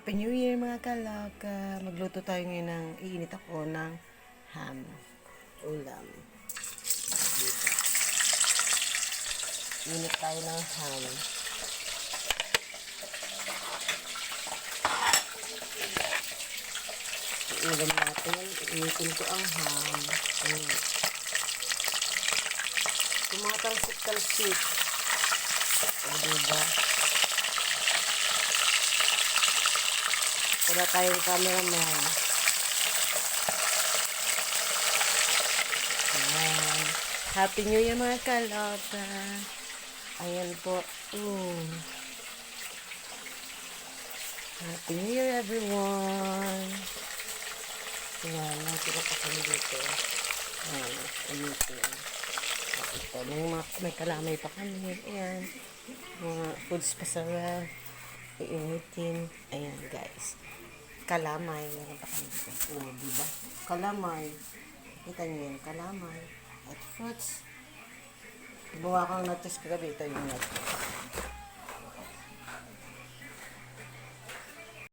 Happy New Year mga kalaka. Magluto tayo ngayon ng, iinit ako ng ham. Ulam. Dito. Init tayo ng ham. Ulam natin. Initin ko ang ham. Ayan. Tumatalsik-talsik. Diba? Wala tayong cameraman. Ayan. Happy New Year mga kalota. Ayan po. Mm. Happy New Year everyone. Ayan, natira pa kami dito. Ayan, ayusin. Ito, may, may kalamay pa kami. Ayan. Mga foods pa sa ref. Iinitin. Ayan, guys. Kalamay. Meron pa kami dito. Oo, diba? Kalamay. Kita niyo yan, kalamay. At fruits. Buwa ko ng nuts kagabi. Ito yung nuts.